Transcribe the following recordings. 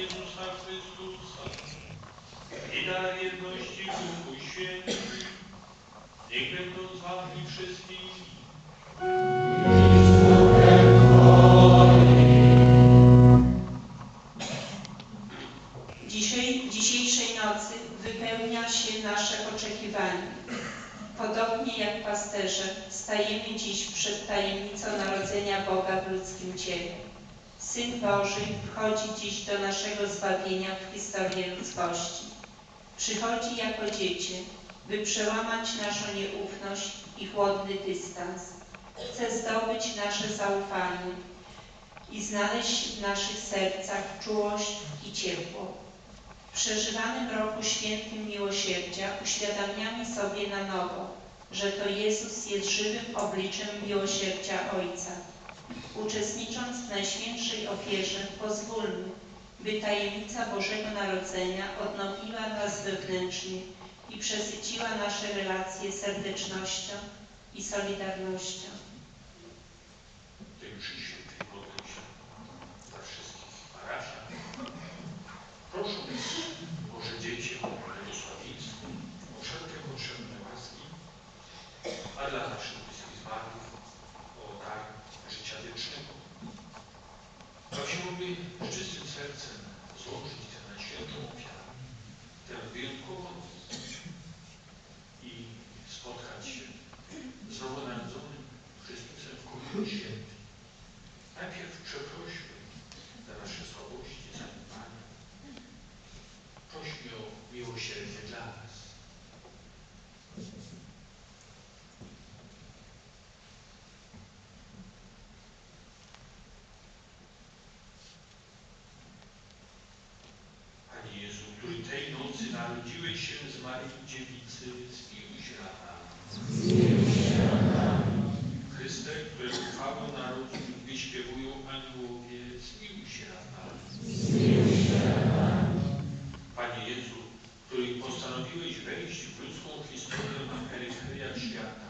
Jezusa Chrystusa i dar jedności Duchu Świętym, niech będą z Wami wszystkimi. Podobnie jak pasterze, stajemy dziś przed tajemnicą narodzenia Boga w ludzkim ciele. Syn Boży wchodzi dziś do naszego zbawienia w historię ludzkości. Przychodzi jako dziecię, by przełamać naszą nieufność i chłodny dystans. Chce zdobyć nasze zaufanie i znaleźć w naszych sercach czułość i ciepło. W przeżywanym roku świętym miłosierdzia uświadamiamy sobie na nowo, że to Jezus jest żywym obliczem miłosierdzia Ojca. Uczestnicząc w Najświętszej ofierze, pozwólmy, by tajemnica Bożego Narodzenia odnowiła nas wewnętrznie i przesyciła nasze relacje serdecznością i solidarnością. Z czystym sercem złożyć tę najświętszą ofiarę, tę wyjątkową narodziłeś się z Marii Dziewicy, nad nami. Chryste, którego chwałę narodu wyśpiewują aniołowie, nad nami. Panie Jezu, który postanowiłeś wejść w ludzką historię na peryferiach świata,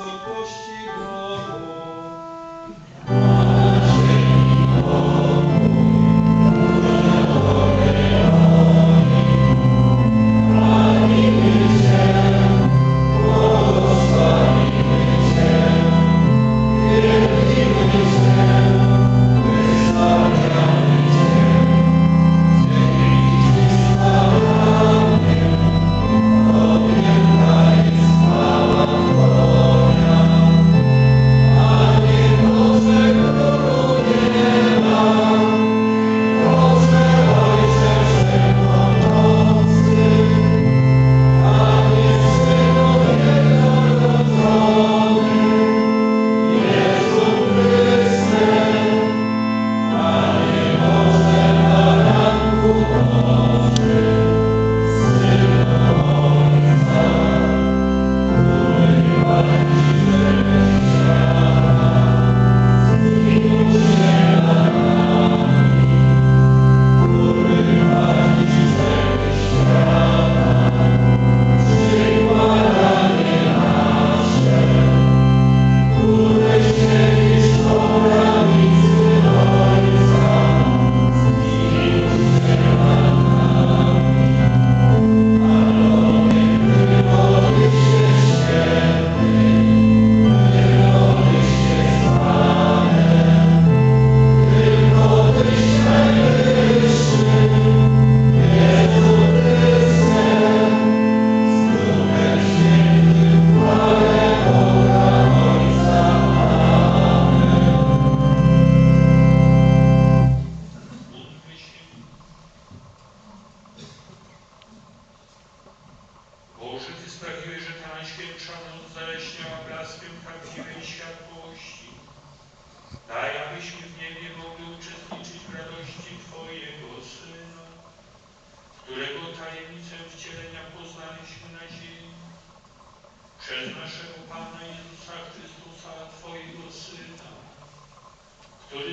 na